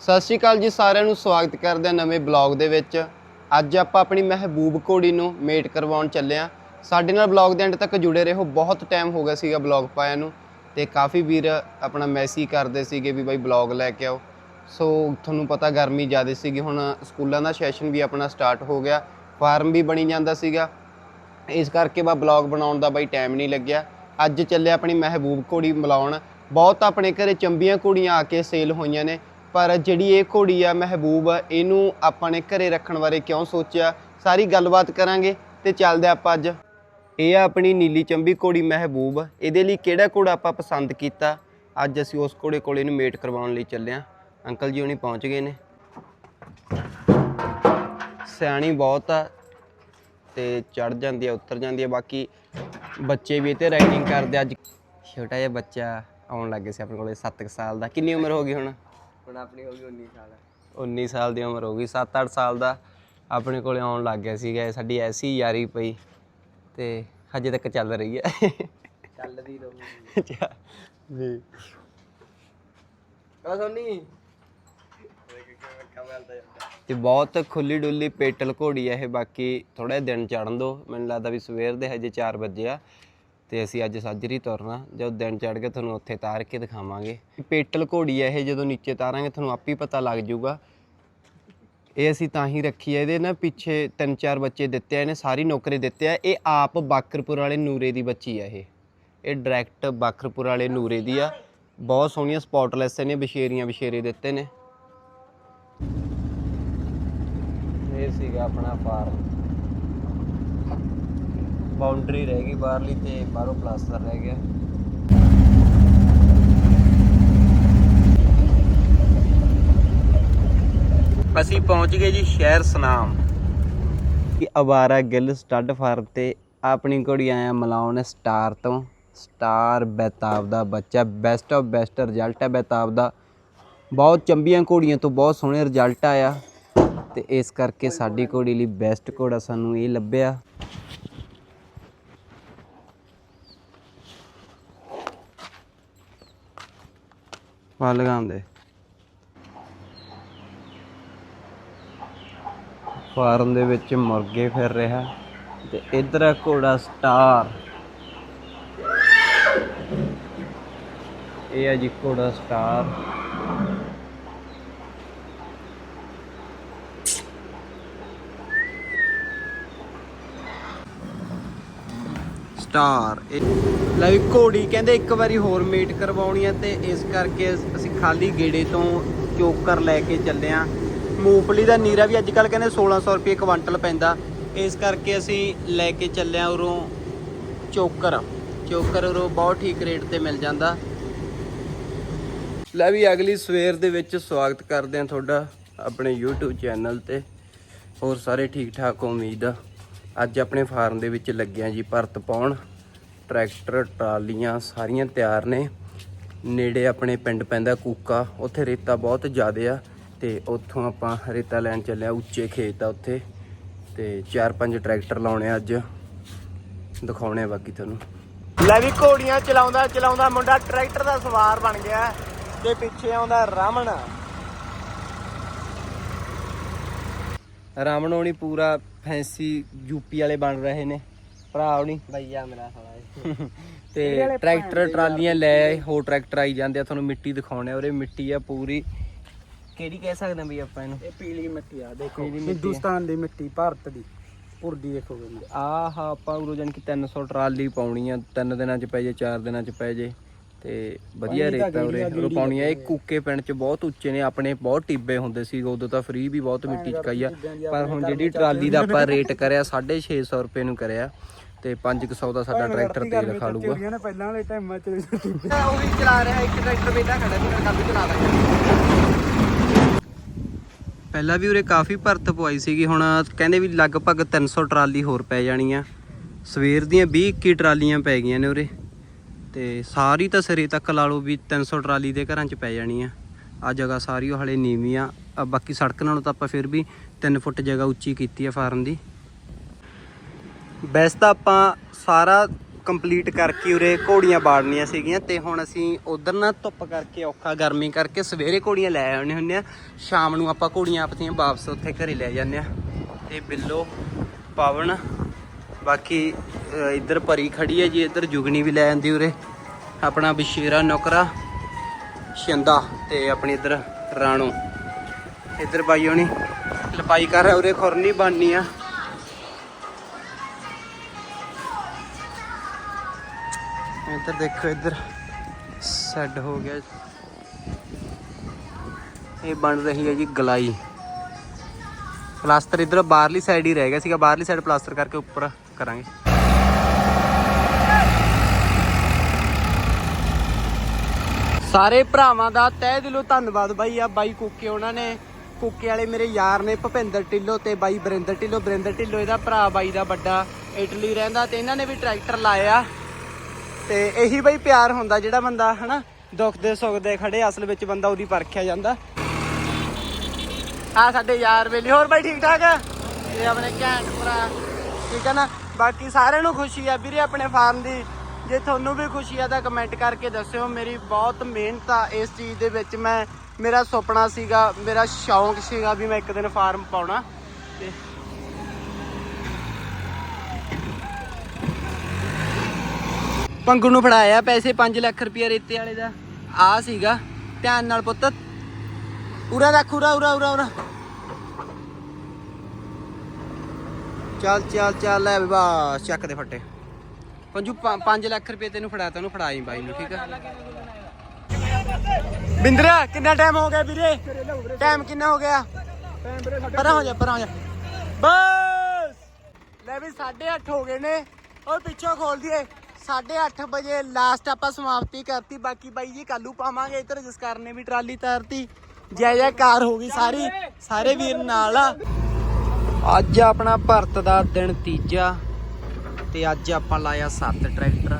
ਸਤਿ ਸ਼੍ਰੀ ਅਕਾਲ ਜੀ ਸਾਰਿਆਂ ਨੂੰ, ਸਵਾਗਤ ਕਰਦੇ ਹਾਂ ਨਵੇਂ ਬਲੌਗ ਦੇ ਵਿੱਚ। ਅੱਜ ਆਪਾਂ ਆਪਣੀ ਮਹਿਬੂਬ ਘੋੜੀ ਨੂੰ ਮੇਟ ਕਰਵਾਉਣ ਚੱਲੇ ਹਾਂ। ਸਾਡੇ ਨਾਲ ਬਲੌਗ ਦੇ ਐਂਡ ਤੱਕ ਜੁੜੇ ਰਹੋ, ਬਹੁਤ ਟਾਈਮ ਹੋ ਗਿਆ ਸੀਗਾ ਬਲੌਗ ਪਾਇਆ ਨੂੰ ਤੇ ਕਾਫੀ ਵੀਰ ਆਪਣਾ ਮੈਸੇਜ ਕਰਦੇ ਸੀਗੇ ਵੀ ਬਾਈ ਬਲੌਗ ਲੈ ਕੇ ਆਓ। ਸੋ ਤੁਹਾਨੂੰ ਪਤਾ ਗਰਮੀ ਜ਼ਿਆਦਾ ਸੀਗੀ, ਹੁਣ ਸਕੂਲਾਂ ਦਾ ਸੈਸ਼ਨ ਵੀ ਆਪਣਾ ਸਟਾਰਟ ਹੋ ਗਿਆ ਫਾਰਮ ਵੀ ਬਣੀ ਜਾਂਦਾ ਸੀਗਾ। ਇਸ ਕਰਕੇ ਬਾ ਬਲੌਗ ਬਣਾਉਣ ਦਾ ਬਾਈ ਟਾਈਮ ਨਹੀਂ ਲੱਗਿਆ। ਅੱਜ ਚੱਲੇ ਆਪਣੀ ਮਹਿਬੂਬ ਘੋੜੀ ਮਿਲਾਉਣ। ਬਹੁਤ ਆਪਣੇ ਘਰੇ ਚੰਬੀਆਂ ਘੋੜੀਆਂ ਆ ਕੇ ਸੇਲ ਹੋਈਆਂ ਨੇ। ਪਰ ਜਿਹੜੀ ਇਹ ਘੋੜੀ ਆ ਮਹਿਬੂਬ, ਇਹਨੂੰ ਆਪਾਂ ਨੇ ਘਰੇ ਰੱਖਣ ਬਾਰੇ ਕਿਉਂ ਸੋਚਿਆ? ਸਾਰੀ ਗੱਲਬਾਤ ਕਰਾਂਗੇ ਤੇ ਚੱਲਦੇ ਆਪਾਂ ਅੱਜ। ਇਹ ਆ ਆਪਣੀ ਨੀਲੀ ਚੰਬੀ ਘੋੜੀ ਮਹਿਬੂਬ, ਇਹਦੇ ਲਈ ਕਿਹੜਾ ਘੋੜਾ ਆਪਾਂ ਪਸੰਦ ਕੀਤਾ? ਅੱਜ ਅਸੀਂ ਉਸ ਘੋੜੇ ਕੋਲ ਇਹਨੂੰ ਮੇਟ ਕਰਵਾਉਣ ਲਈ ਚੱਲਿਆ। ਅੰਕਲ ਜੀ ਹੁਣੀ ਪਹੁੰਚ ਗਏ ਨੇ। ਸਿਆਣੀ ਬਹੁਤ ਆ ਤੇ ਚੜ ਜਾਂਦੀ ਆ, ਉਤਰ ਜਾਂਦੀ ਆ। ਬਾਕੀ ਬੱਚੇ ਵੀ ਇਹ ਤੇ ਰਾਈਡਿੰਗ ਕਰਦੇ ਅੱਜ ਛੋਟਾ ਜਿਹਾ ਬੱਚਾ ਆਉਣ ਲੱਗੇ ਸੀ ਆਪਣੇ ਕੋਲੇ 7 ਸਾਲ ਦਾ। ਕਿੰਨੀ ਉਮਰ ਹੋ ਗਈ ਹੁਣ? ਹੁਣ ਆਪਣੀ ਹੋ ਗਈ 19 ਸਾਲ। 19 ਸਾਲ ਦੀ ਉਮਰ ਹੋ ਗਈ 7-8 ਸਾਲ ਦਾ ਆਪਣੇ ਕੋਲੇ ਆਉਣ ਲੱਗ ਗਿਆ ਸੀਗਾ ਸਾਡੀ ਐਸੀ ਯਾਰੀ ਪਈ ਤੇ ਹਜੇ ਤੱਕ ਚੱਲ ਰਹੀ ਹੈ। ਚੱਲਦੀ ਰਹੂ। ਜੀ ਕਾ ਸੋਨੀ। ਤੇ ਬਹੁਤ ਖੁੱਲੀ ਡੁੱਲੀ ਪੇਟਲ ਘੋੜੀ ਹੈ ਇਹ ਬਾਕੀ ਥੋੜਾ ਦਿਨ ਚੜਨ ਦੋ ਮੈਨੂੰ ਲੱਗਦਾ ਵੀ ਸਵੇਰ ਦੇ ਹਜੇ 4 ਵਜੇ ਆ। ਤੇ ਅਸੀਂ ਅੱਜ ਸਾਜਰੀ ਤੁਰਨਾ, ਜਦੋਂ ਦਿਨ ਚੜ ਕੇ ਤੁਹਾਨੂੰ ਉੱਥੇ ਤਾਰ ਕੇ ਦਿਖਾਵਾਂਗੇ। ਪੇਟਲ ਘੋੜੀ ਹੈ ਇਹ, ਜਦੋਂ ਨੀਚੇ ਤਾਰਾਂਗੇ ਤੁਹਾਨੂੰ ਆਪ ਹੀ ਪਤਾ ਲੱਗ ਜਾਊਗਾ। ਇਹ ਅਸੀਂ ਤਾਂ ਹੀ ਰੱਖੀ ਹੈ ਇਹਦੇ ਨਾ ਪਿੱਛੇ ਤਿੰਨ ਚਾਰ ਬੱਚੇ ਦਿੱਤੇ ਆ, ਇਹਨੇ ਸਾਰੀ ਨੌਕਰੀ ਦਿੱਤੇ ਆ। ਇਹ ਆਪ ਬਾਕਰਪੁਰ ਵਾਲੇ ਨੂਰੇ ਦੀ ਬੱਚੀ ਆ ਇਹ। ਇਹ ਡਾਇਰੈਕਟ ਬਾਕਰਪੁਰ ਵਾਲੇ ਨੂਰੇ ਦੀ ਆ। ਬਹੁਤ ਸੋਹਣੀਆਂ ਸਪੌਟਲੈਸ ਨੇ ਬਸ਼ੇਰੀਆਂ ਬਸ਼ੇਰੇ ਦਿੱਤੇ ਨੇ। ਇਹ ਸੀਗਾ ਆਪਣਾ ਫਾਰਮ ਬਾਉਂਡਰੀ ਰਹਿ ਗਈ ਬਾਹਰਲੀ ਤੇ ਬਾਹਰੋਂ ਪਲਾਸਟਰ ਰਹਿ ਗਿਆ। ਅਸੀਂ ਪਹੁੰਚ ਗਏ ਜੀ ਸ਼ਹਿਰ ਸਨਾਮ। ਕਿ ਅਵਾਰਾ ਗਿੱਲ ਸਟੱਡ ਫਾਰਮ ਤੇ ਆਪਣੀ ਘੋੜੀ ਆਇਆ ਮਲਾਉਣ ਸਟਾਰ ਤੋਂ। ਸਟਾਰ ਬੈਤਾਬ ਦਾ ਬੱਚਾ ਬੈਸਟ ਆਫ ਬੈਸਟ ਰਿਜ਼ਲਟ ਹੈ ਬੈਤਾਬ ਦਾ। ਬਹੁਤ ਚੰਬੀਆਂ ਘੋੜੀਆਂ ਤੋਂ ਬਹੁਤ ਸੋਹਣੇ ਰਿਜ਼ਲਟ ਆਇਆ। ਤੇ ਇਸ ਕਰਕੇ ਸਾਡੀ ਘੋੜੀ ਲਈ ਬੈਸਟ ਘੋੜਾ ਸਾਨੂੰ ਇਹ ਲੱਭਿਆ। ਪਾ ਲਗਾਉਂਦੇ। ਫਾਰਮ ਦੇ ਵਿੱਚ ਮੁਰਗੇ ਫਿਰ ਰਿਹਾ ਤੇ ਇਧਰ ਹੈ ਘੋੜਾ ਸਟਾਰ। ਇਹ ਹੈ ਜੀ ਘੋੜਾ ਸਟਾਰ। ਸਟਾਰ। ਲੈ ਵੀ ਘੋੜੀ ਕਹਿੰਦੇ ਇੱਕ ਵਾਰੀ ਹੋਰ ਮੀਟ ਕਰਵਾਉਣੀ ਆ ਤੇ ਇਸ ਕਰਕੇ ਅਸੀਂ ਖਾਲੀ ਗੇੜੇ ਤੋਂ ਚੋਕਰ ਲੈ ਕੇ ਚੱਲੇ ਆ। ਮੂੰਗਫਲੀ ਦਾ ਨੀਰਾ ਵੀ ਅੱਜ ਕੱਲ ਕਹਿੰਦੇ 1600 ਰੁਪਏ ਕੁਇੰਟਲ ਪੈਂਦਾ। ਇਸ ਕਰਕੇ ਅਸੀਂ ਲੈ ਕੇ ਚੱਲੇ ਆ ਉਰੋਂ ਚੋਕਰ। ਚੋਕਰ ਉਰੋਂ ਬਹੁਤ ਠੀਕ ਰੇਟ ਤੇ ਮਿਲ ਜਾਂਦਾ। ਲੈ ਵੀ ਅਗਲੀ ਸਵੇਰ ਦੇ ਵਿੱਚ ਸਵਾਗਤ ਕਰਦੇ ਆ ਤੁਹਾਡਾ ਆਪਣੇ YouTube ਚੈਨਲ ਤੇ। ਹੋਰ ਸਾਰੇ ਠੀਕ ਠਾਕ ਉਮੀਦ ਆ ਅੱਜ ਆਪਣੇ ਫਾਰਮ ਦੇ ਵਿੱਚ ਲੱਗਿਆ ਜੀ ਭਰਤ ਪਾਉਣ ਟਰੈਕਟਰ, ਟਰਾਲੀਆਂ ਸਾਰੀਆਂ ਤਿਆਰ ਨੇ। ਨੇੜੇ ਆਪਣੇ ਪਿੰਡ ਪੈਂਦਾ ਕੂਕਾ, ਉੱਥੇ ਰੇਤਾ ਬਹੁਤ ਜ਼ਿਆਦਾ ਆ ਤੇ ਉੱਥੋਂ ਆਪਾਂ ਰੇਤਾ ਲੈਣ ਚੱਲਿਆ ਉੱਚੇ ਖੇਤ ਆ ਉੱਥੇ ਤੇ ਚਾਰ ਪੰਜ ਟਰੈਕਟਰ ਲਾਉਣੇ ਆ ਅੱਜ। ਦਿਖਾਉਣੇ ਆ ਬਾਕੀ ਤੁਹਾਨੂੰ। ਲੈ ਵੀ ਘੋੜੀਆਂ ਚਲਾਉਂਦਾ ਚਲਾਉਂਦਾ ਮੁੰਡਾ ਟਰੈਕਟਰ ਦਾ ਸਵਾਰ ਬਣ ਗਿਆ ਤੇ ਪਿੱਛੇ ਆਉਂਦਾ ਰਮਨ। ਰਮਨ ਹੋਣੀ ਪੂਰਾ ਫੈਂਸੀ ਯੂਪੀ ਵਾਲੇ ਬਣ ਰਹੇ ਨੇ। ਭਰਾ ਹੋਣੀ ਭਈਆ ਮੇਰਾ ਸਾਲਾ ਤੇ ਟਰੈਕਟਰ ਟਰਾਲੀਆਂ ਲੈ ਆਏ ਹੋਰ ਟਰੈਕਟਰ ਆਈ ਜਾਂਦੇ ਆ ਤੁਹਾਨੂੰ ਮਿੱਟੀ ਦਿਖਾਉਣੇ ਆ ਉਰੇ ਮਿੱਟੀ ਆ ਪੂਰੀ। ਕਿਹੜੀ ਕਹਿ ਸਕਦੇ ਆ ਬਈ ਆਪਾਂ ਇਹਨੂੰ? ਇਹ ਪੀਲੀ ਮਿੱਟੀ ਆ ਦੇਖੋ। ਹਿੰਦੁਸਤਾਨ ਦੀ ਮਿੱਟੀ ਭਾਰਤ ਦੀ। ਪੁਰਦੀ ਦੇਖੋਗੇ ਆਹ ਆਪਾਂ ਉਰੋ ਜਾਨ ਕਿ 300 ਟਰਾਲੀ ਪਾਉਣੀ ਆ ਤਿੰਨ ਦਿਨਾਂ ਚ ਪੈ ਜੇ ਚਾਰ ਦਿਨਾਂ ਚ ਪੈ ਜੇ। ਤੇ ਵਧੀਆ ਰੇਤਾ ਉਰੇ। ਉਰੋਂ ਪਾਉਣੀ ਆ ਇਹ ਕੂਕੇ ਪਿੰਡ ਚ ਬਹੁਤ ਉੱਚੇ ਨੇ ਆਪਣੇ ਬਹੁਤ ਟਿੱਬੇ ਹੁੰਦੇ ਸੀ ਉਦੋਂ ਤਾਂ ਫ੍ਰੀ ਵੀ ਬਹੁਤ ਮਿੱਟੀ ਚਕਾਈ ਆ। ਪਰ ਹੁਣ ਜਿਹੜੀ ਟਰਾਲੀ ਦਾ ਆਪਾਂ ਰੇਟ ਕਰਿਆ 650 ਰੁਪਏ ਨੂੰ ਕਰਿਆ ਤੇ 500 ਦਾ ਸਾਡਾ ਟਰੈਕਟਰ ਤੇਲ ਖਾ ਲੂਗਾ। ਪਹਿਲਾਂ ਵਾਲੇ ਟਾਈਮਾਂ ਚ ਉਹ ਵੀ ਚਲਾ ਰਿਹਾ ਇੱਕ ਟਰੈਕਟਰ ਬੇਟਾ ਖੜਾ ਸੀ ਕੱਲ ਵੀ ਚਲਾ ਦਾਂਗੇ ਪਹਿਲਾਂ ਵੀ ਉਰੇ ਕਾਫੀ ਭਰਤ ਪਵਾਈ ਸੀਗੀ ਹੁਣ ਕਹਿੰਦੇ ਵੀ ਲਗਭਗ 300 ਟਰਾਲੀ ਹੋਰ ਪੈ ਜਾਣੀ ਆ ਸਵੇਰ ਦੀਆਂ 20 21 ਟਰਾਲੀਆਂ ਪੈ ਗਈਆਂ ਨੇ ਉਰੇ। ਤੇ ਸਾਰੀ ਤਾਂ ਸਿਰੇ ਤੱਕ ਲਾ ਲਓ ਵੀ 300 ਟਰਾਲੀ ਦੇ ਘਰਾਂ 'ਚ ਪੈ ਜਾਣੀ ਆ। ਆ ਜਗ੍ਹਾ ਸਾਰੀ ਉਹ ਹਲੇ ਨੀਵੀਂ ਆ। ਬਾਕੀ ਸੜਕ ਨਾਲੋਂ ਤਾਂ ਆਪਾਂ ਫਿਰ ਵੀ 3 ਫੁੱਟ ਜਗ੍ਹਾ ਉੱਚੀ ਕੀਤੀ ਆ ਫਾਰਮ ਦੀ। ਵੈਸੇ ਤਾਂ ਆਪਾਂ ਸਾਰਾ ਕੰਪਲੀਟ ਕਰਕੇ ਉਰੇ ਘੋੜੀਆਂ ਬਾੜਨੀਆਂ ਸੀਗੀਆਂ ਤੇ ਹੁਣ ਅਸੀਂ ਉਧਰ ਨਾ ਧੁੱਪ ਕਰਕੇ ਔਖਾ, ਗਰਮੀ ਕਰਕੇ ਸਵੇਰੇ ਘੋੜੀਆਂ ਲੈ ਆਉਣੇ ਹੁੰਦੇ ਆ। ਸ਼ਾਮ ਨੂੰ ਆਪਾਂ ਘੋੜੀਆਂ ਆਪਣੀਆਂ ਵਾਪਸ ਉੱਥੇ ਘਰੇ ਲੈ ਜਾਂਦੇ ਆ। ਤੇ ਬਿੱਲੋ, ਪਵਨ ਬਾਕੀ ਇੱਧਰ ਭਰੀ ਖੜੀ ਹੈ ਜੀ, ਇੱਧਰ ਜੁਗਨੀ ਵੀ ਲੈ ਜਾਂਦੀ ਉਰੇ। ਆਪਣਾ ਬਸ਼ੀਰਾ, ਨੌਕਰਾ, ਸ਼ਿੰਦਾ ਤੇ ਆਪਣੀ ਇੱਧਰ ਰਾਣੋ। ਇੱਧਰ ਬਾਈ ਹੋਣੀ, ਲਪਾਈ ਕਰ ਉਰੇ ਖੁਰਨੀ ਬਣਨੀ ਆ। ਇੱਧਰ ਦੇਖੋ, ਇੱਧਰ ਸੈੱਡ ਹੋ ਗਿਆ। ਇਹ ਬਣ ਰਹੀ ਹੈ ਜੀ ਗਲਾਈ। ਪਲਾਸਟਰ ਇੱਧਰ ਬਾਹਰਲੀ ਸਾਈਡ ਹੀ ਰਹਿ ਗਿਆ ਸੀਗਾ, ਬਾਹਰਲੀ ਸਾਈਡ ਪਲਾਸਟਰ ਕਰਕੇ ਉੱਪਰ। ਕਰਾਂਗੇ। ਸਾਰੇ ਭਰਾਵਾਂ ਦਾ ਤਹਿ ਦਿਲੋਂ ਧੰਨਵਾਦ ਬਾਈ ਆ, ਬਾਈ ਕੁੱਕੇ ਉਹਨਾਂ ਨੇ। ਕੁੱਕੇ ਵਾਲੇ ਮੇਰੇ ਯਾਰ ਨੇ, ਭੁਪਿੰਦਰ ਢਿੱਲੋਂ ਤੇ ਬਾਈ ਬਰਿੰਦਰ ਢਿੱਲੋਂ। ਬਰਿੰਦਰ ਢਿੱਲੋਂ ਇਹਦਾ ਭਰਾ ਬਾਈ ਦਾ ਵੱਡਾ, ਇਟਲੀ ਰਹਿੰਦਾ ਤੇ ਇਹਨਾਂ ਨੇ ਵੀ ਟਰੈਕਟਰ ਲਾਇਆ। ਤੇ ਇਹੀ ਬਾਈ ਪਿਆਰ ਹੁੰਦਾ ਜਿਹੜਾ ਬੰਦਾ, ਹਨਾ? ਦੁੱਖ ਦੇ, ਸੁੱਖ ਦੇ ਖੜੇ, ਅਸਲ ਵਿੱਚ ਬੰਦਾ ਉਹਦੀ ਪਰਖਿਆ ਜਾਂਦਾ। ਆ ਸਾਡੇ ਯਾਰ ਵੇਲੇ, ਹੋਰ ਬਾਈ ਠੀਕ ਠਾਕ ਇਹ ਆਪਣੇ ਘੈਂਟ ਭਰਾ, ਠੀਕ ਹੈ ਨਾ? ਬਾਕੀ ਸਾਰਿਆਂ ਨੂੰ ਖੁਸ਼ੀ ਆ। ਵੀਰੇ, ਆਪਣੇ ਫਾਰਮ ਦੀ ਜੇ ਤੁਹਾਨੂੰ ਵੀ ਖੁਸ਼ੀ ਆ ਤਾਂ ਕਮੈਂਟ ਕਰਕੇ ਦੱਸਿਓ। ਮੇਰੀ ਬਹੁਤ ਮਿਹਨਤ ਆ ਇਸ ਚੀਜ਼ ਦੇ ਵਿੱਚ। ਮੈਂ, ਮੇਰਾ ਸੁਪਨਾ ਸੀਗਾ, ਮੇਰਾ ਸ਼ੌਂਕ ਸੀਗਾ ਵੀ ਮੈਂ ਇੱਕ ਦਿਨ ਫਾਰਮ ਪਾਉਣਾ। ਤੇ ਪੰਗੂ ਨੂੰ ਫੜਾਇਆ ਪੈਸੇ 5 ਲੱਖ ਰੁਪਏ ਰੇਤੇ ਵਾਲੇ ਦਾ। ਆ ਸੀਗਾ। ਧਿਆਨ ਨਾਲ ਪੁੱਤ। ਉਰਾ ਰੱਖ, ਉਰਾ ਉਰਾ ਉਰਾ ਉਰਾ। ਚੱਲ ਚੱਲ ਚੱਲ, ਲੈ ਵੀ ਬਸ ਚੱਕ ਦੇ ਫੱਟੇ। ਪੰਜੂ 5 ਲੱਖ ਰੁਪਏ ਤੈਨੂੰ ਫੜਾਤਾ ਉਹਨੂੰ ਫੜਾਈ ਬਾਈ ਨੂੰ, ਠੀਕ ਆ? ਬਿੰਦਰਾ, ਕਿੰਨਾ ਟਾਈਮ ਹੋ ਗਿਆ ਵੀਰੇ? ਟਾਈਮ ਕਿੰਨਾ ਹੋ ਗਿਆ? ਪਰਾਂ ਹੋ ਜਾ, ਪਰਾਂ ਹੋ ਜਾ। ਬਸ! ਲੈ ਵੀ 8:30 ਹੋ ਗਏ ਨੇ। ਉਹ ਪਿੱਛੋਂ ਖੋਲ ਦਈਏ। 8:30 ਵਜੇ ਲਾਸਟ ਆਪਾਂ ਸਮਾਪਤੀ ਕਰਤੀ। ਬਾਕੀ ਬਾਈ ਜੀ ਕੱਲੂ ਪਾਵਾਂਗੇ ਇੱਧਰ ਜਸਕਰ ਨੇ ਵੀ ਟਰਾਲੀ ਤਾਰਤੀ। ਜੈ ਜੈ ਕਾਰ ਹੋ ਗਈ ਸਾਰੀ। ਸਾਰੇ ਵੀਰ ਨਾਲ। ਅੱਜ ਆਪਣਾ ਭਰਤ ਦਾ ਦਿਨ ਤੀਜਾ ਤੇ ਅੱਜ ਆਪਾਂ ਲਾਇਆ ਸੱਤ ਟਰੈਕਟਰ।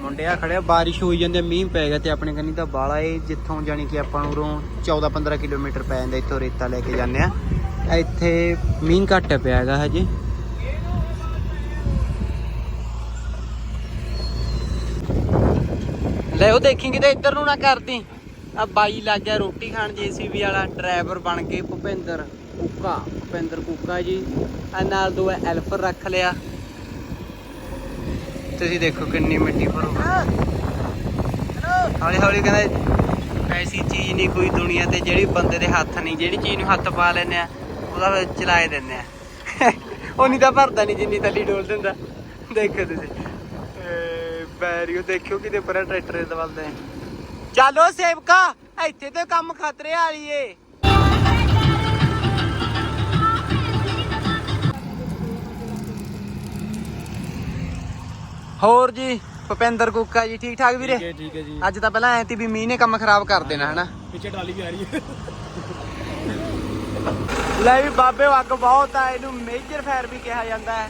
ਮੁੰਡਿਆ ਖੜਿਆ, ਬਾਰਿਸ਼ ਹੋਈ ਜਾਂਦੀ, ਮੀਂਹ ਪੈ ਗਿਆ ਤੇ ਆਪਣੇ ਕੰਨੀ ਤਾਂ ਬਾਲਾ ਏ ਜਿੱਥੋਂ ਜਾਣੀ ਕਿ ਆਪਾਂ ਨੂੰ ਉਰੋਂ 14 15 ਕਿਲੋਮੀਟਰ ਪੈ ਜਾਂਦਾ, ਇੱਥੋਂ ਰੇਤਾ ਲੈ ਕੇ ਜਾਂਦੇ ਆ। ਇੱਥੇ ਮੀਂਹ ਘੱਟ ਪਿਆ ਹੈਗਾ ਹਜੇ। ਲੈ ਉਹ ਦੇਖੀ ਕਿਤੇ ਇੱਧਰ ਨੂੰ ਨਾ ਕਰਦੀ। ਆ ਬਾਈ ਲੱਗ ਗਿਆ ਰੋਟੀ ਖਾਣ, ਜੀਸੀਬੀ ਵਾਲਾ ਡਰਾਈਵਰ ਬਣ ਕੇ ਭੁਪਿੰਦਰ। ਕੁੱਕਾ, ਭੁਪਿੰਦਰ ਕੁੱਕਾ ਜੀ। ਆ ਨਾਲ ਦੋ ਐਲਫਰ ਰੱਖ ਲਿਆ। ਤੁਸੀਂ ਦੇਖੋ ਕਿੰਨੀ ਮਿੱਟੀ ਭਰੋ। ਹੌਲੀ ਹੌਲੀ ਕਹਿੰਦੇ, ਐਸੀ ਚੀਜ਼ ਨਹੀਂ ਕੋਈ ਦੁਨੀਆ ਤੇ ਜਿਹੜੀ ਬੰਦੇ ਦੇ ਹੱਥ ਨਹੀਂ। ਜਿਹੜੀ ਚੀਜ਼ ਨੂੰ ਹੱਥ ਪਾ ਲੈਂਦੇ ਆ, ਉਹਦਾ ਫਿਰ ਚਲਾਏ ਦਿੰਦੇ ਆ। ਉਹ ਨਹੀਂ ਤਾਂ ਭਰਦਾ ਨਹੀਂ, ਜਿੰਨੀ ਤਲੀ ਡੋਲ ਦਿੰਦਾ। ਦੇਖੋ ਤੁਸੀਂ। ਬੈਰੀਓ ਦੇਖਿਓ ਕਿਤੇ ਪਰਾਂ ਟਰੈਕਟਰ ਦੇ ਦਵਲਦੇ ਚਲੋ ਸੇਵਕਾ, ਇੱਥੇ ਤੇ ਕੰਮ ਖਤਰੇ ਵਾਲੀ ਏ। ਹੋਰ ਜੀ ਭੁਪਿੰਦਰ ਕੁੱਕਾ ਜੀ ਠੀਕ ਠਾਕ ਵੀਰੇ? ਠੀਕ ਹੈ ਜੀ। ਅੱਜ ਤਾਂ ਪਹਿਲਾਂ ਐ ਤੀ ਵੀ ਮੀਂਹ ਨੇ ਕੰਮ ਖਰਾਬ ਕਰ ਦੇਣਾ ਹਨਾ? ਪਿੱਛੇ ਟਰਾਲੀ ਵੀ ਆ ਰਹੀ ਹੈ। ਲੈ ਵੀ ਬਾਬੇ ਵੱਗ ਬਹੁਤ ਆ ਇਹਨੂੰ ਮੇਜਰ ਫਾਇਰ ਵੀ ਕਿਹਾ ਜਾਂਦਾ ਹੈ।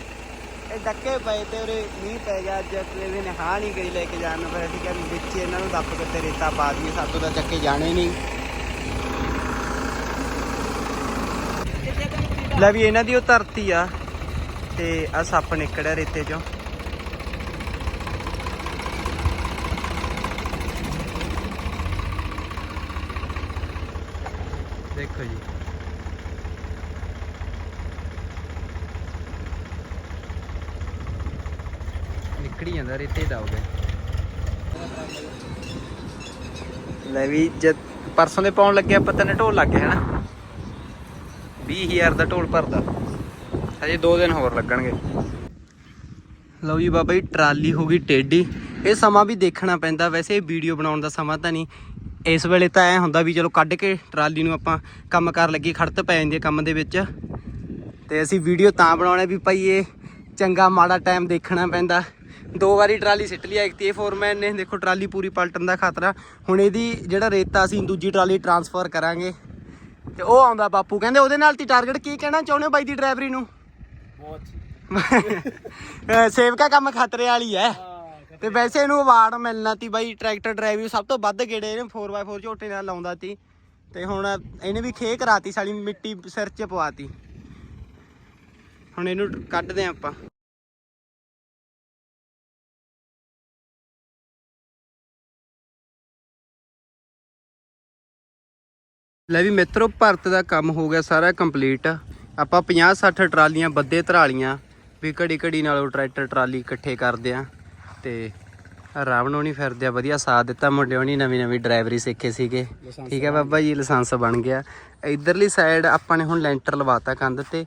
ਇਹ ਡੱਕੇ ਪਏ ਤੇ ਉਰੇ ਮੀਂਹ ਪੈ ਗਿਆ ਅੱਜ ਅਗਲੇ ਦਿਨ ਹਾਂ ਨਹੀਂ ਗਈ ਲੈ ਕੇ ਜਾਣ ਨੂੰ ਫਿਰ ਅਸੀਂ ਕਿਹਾ ਵੀ ਵਿੱਚ ਇਹਨਾਂ ਨੂੰ ਦੱਬ ਕੇ ਤੇ ਰੇਤਾ ਪਾ ਦਈਏ ਸਾਤੋਂ ਤਾਂ ਚੱਕੇ ਜਾਣੇ ਨਹੀਂ। ਲੈ ਵੀ ਇਹਨਾਂ ਦੀ ਉਹ ਧਰਤੀ ਆ ਤੇ ਆ ਸੱਪ ਨਿਕੜਿਆ ਰੇਤੇ ਚੋਂ। ਦੇਖੋ ਜੀ। ਨਿਕੜੀ ਜਾਂਦਾ, ਰੇਤੇ ਦਾ ਹੋ ਗਿਆ। ਲੈ ਵੀ ਜਦ ਪਰਸੋਂ ਦੇ ਪਾਉਣ ਲੱਗੇ ਪਤਾ ਨੇ ਢੋਲ ਲੱਗ ਗਿਆ ਹਨਾ? 20000 ਦਾ ਢੋਲ ਭਰਦਾ। ਹਜੇ 2 ਦਿਨ ਹੋਰ ਲੱਗਣਗੇ। ਲਓ ਜੀ ਬਾਬਾ ਜੀ, ਟਰਾਲੀ ਹੋ ਗਈ ਟੇਢੀ। ਇਹ ਸਮਾਂ ਵੀ ਦੇਖਣਾ ਪੈਂਦਾ। ਵੈਸੇ ਇਹ ਵੀਡੀਓ ਬਣਾਉਣ ਦਾ ਸਮਾਂ ਤਾਂ ਨਹੀਂ। ਇਸ ਵੇਲੇ ਤਾਂ ਐ ਹੁੰਦਾ ਵੀ ਚਲੋ ਕੱਢ ਕੇ ਟਰਾਲੀ ਨੂੰ ਆਪਾਂ ਕੰਮ ਕਰ ਲੱਗੀ ਖੜਤ ਪੈ ਜਾਂਦੀ ਹੈ ਕੰਮ ਦੇ ਵਿੱਚ। ਤੇ ਅਸੀਂ ਵੀਡੀਓ ਤਾਂ ਬਣਾਉਣਾ ਵੀ ਭਾਈ ਇਹ ਚੰਗਾ ਮਾੜਾ ਟਾਈਮ ਦੇਖਣਾ ਪੈਂਦਾ। ਦੋ ਵਾਰੀ ਟਰਾਲੀ ਸਿੱਟ ਲਈ ਇੱਕ ਤੇ ਫੋਰਮੈਨ ਨੇ। ਦੇਖੋ ਟਰਾਲੀ ਪੂਰੀ ਪਲਟਣ ਦਾ ਖਤਰਾ। ਹੁਣ ਇਹਦੀ ਜਿਹੜਾ ਰੇਤਾ ਅਸੀਂ ਦੂਜੀ ਟਰਾਲੀ ਟਰਾਂਸਫਰ ਕਰਾਂਗੇ। ਤੇ ਉਹ ਆਉਂਦਾ ਬਾਪੂ ਕਹਿੰਦੇ ਉਹਦੇ ਨਾਲ ਤੀ ਟਾਰਗੇਟ ਕੀ ਕਹਿਣਾ ਚਾਹੁੰਦੇ ਹੋ ਬਾਈ ਦੀ ਡਰਾਈਵਰੀ ਨੂੰ? ਬਹੁਤ। ਸੇਵਕਾ ਕੰਮ ਖਤਰੇ ਵਾਲੀ ਹੈ। ਤੇ ਵੈਸੇ ਇਹਨੂੰ ਅਵਾਰਡ ਮਿਲਣਾ ਤੀ ਬਾਈ ਟਰੈਕਟਰ ਡਰਾਈਵਿੰਗ ਸਭ ਤੋਂ ਵੱਧ ਗੇੜੇ ਇਹਨੇ 4x4 ਝੋਟੇ ਨਾਲ ਲਾਉਂਦਾ ਸੀ ਤੇ ਹੁਣ ਇਹਨੇ ਵੀ ਖੇ ਕਰਾਤੀ ਸਾਲੀ, ਮਿੱਟੀ ਸਿਰ 'ਚ ਪਵਾਤੀ। ਹੁਣ ਇਹਨੂੰ ਕੱਢਦੇ ਆਂ ਆਪਾਂ। ਲੈ ਵੀ ਮਿੱਤਰੋ, ਭਰਤ ਦਾ ਕੰਮ ਹੋ ਗਿਆ ਸਾਰਾ ਕੰਪਲੀਟ ਆਪਾਂ 50 60 ਟਰਾਲੀਆਂ ਬੱਦੇ ਧਰਾਲੀਆਂ ਵੀ ਘੜੀ ਘੜੀ ਨਾਲ ਉਹ ਟਰੈਕਟਰ ਟਰਾਲੀ ਇਕੱਠੇ ਕਰਦੇ ਆਂ। ਤੇ ਰਾਵਣ ਹੋਣੀ ਫਿਰਦੇ ਆ ਵਧੀਆ ਸਾਥ ਦਿੱਤਾ ਮੁੰਡੇ ਹੋਣੀ ਨਵੀਂ ਨਵੀਂ ਡਰਾਈਵਰੀ ਸਿੱਖੇ ਸੀਗੇ। ਠੀਕ ਹੈ ਬਾਬਾ ਜੀ ਲਾਇਸੈਂਸ ਬਣ ਗਿਆ। ਇਧਰਲੀ ਸਾਈਡ ਆਪਾਂ ਨੇ ਹੁਣ ਲੈਂਟਰ ਲਵਾਤਾ ਕੰਧ ਤੇ।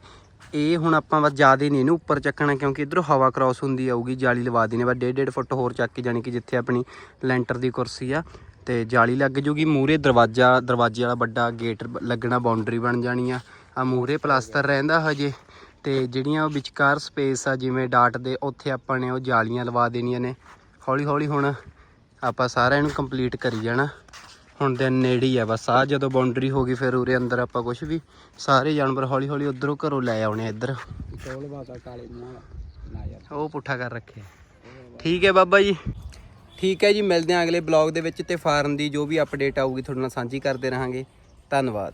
ਇਹ ਹੁਣ ਆਪਾਂ ਬਸ ਜ਼ਿਆਦਾ ਨਹੀਂ ਇਹਨੂੰ ਉੱਪਰ ਚੱਕਣਾ ਕਿਉਂਕਿ ਇਧਰੋਂ ਹਵਾ ਕ੍ਰਾਸ ਹੁੰਦੀ ਆਊਗੀ ਜਾਲੀ ਲਵਾ ਦੇਣੀ ਬਸ 1.5 ਫੁੱਟ ਹੋਰ ਚੱਕ ਕੇ ਜਾਣੀ ਕਿ ਜਿੱਥੇ ਆਪਣੀ ਲੈਂਟਰ ਦੀ ਕੁਰਸੀ ਆ। ਤੇ ਜਾਲੀ ਲੱਗ ਜੂਗੀ ਮੂਰੇ ਦਰਵਾਜ਼ਾ ਦਰਵਾਜ਼ੇ ਵਾਲਾ ਵੱਡਾ ਗੇਟ ਲੱਗਣਾ ਬਾਉਂਡਰੀ ਬਣ ਜਾਣੀ ਆ। ਆ ਮੂਰੇ ਪਲਾਸਟਰ ਰਹਿੰਦਾ ਹਜੇ। ਤੇ ਜਿਹੜੀਆਂ ਉਹ ਵਿਚਕਾਰ ਸਪੇਸ ਆ, ਜਿਵੇਂ ਡਾਟ ਦੇ, ਉੱਥੇ ਆਪਾਂ ਨੇ ਉਹ ਜਾਲੀਆਂ ਲਵਾ ਦੇਣੀਆਂ ਨੇ। ਹੌਲੀ ਹੌਲੀ ਹੁਣ ਆਪਾਂ ਸਾਰਾ ਇਹਨੂੰ ਕੰਪਲੀਟ ਕਰੀ ਜਾਣਾ। ਹੁਣ ਦਿਨ ਨੇੜੇ ਹੀ ਆ ਬਸ। ਆ ਜਦੋਂ ਬਾਉਂਡਰੀ ਹੋ ਗਈ, ਫਿਰ ਉਰੇ ਅੰਦਰ ਆਪਾਂ ਕੁਝ ਵੀ ਸਾਰੇ ਜਾਨਵਰ ਹੌਲੀ ਹੌਲੀ ਉਧਰੋਂ ਘਰੋਂ ਲੈ ਆਉਣੇ ਆ ਇੱਧਰ। ਟੋਲ ਬਾਤਾ ਕਾਲੇ ਮੂੰਹ ਉਹ ਪੁੱਠਾ ਕਰ ਰੱਖਿਆ। ਠੀਕ ਹੈ ਬਾਬਾ ਜੀ। ਠੀਕ ਹੈ ਜੀ, ਮਿਲਦੇ ਹਾਂ ਅਗਲੇ ਬਲੌਗ ਦੇ ਵਿੱਚ ਤੇ ਫਾਰਮ ਦੀ ਜੋ ਵੀ ਅਪਡੇਟ ਆਊਗੀ, ਤੁਹਾਡੇ ਨਾਲ ਸਾਂਝੀ ਕਰਦੇ ਰਹਾਂਗੇ। ਧੰਨਵਾਦ।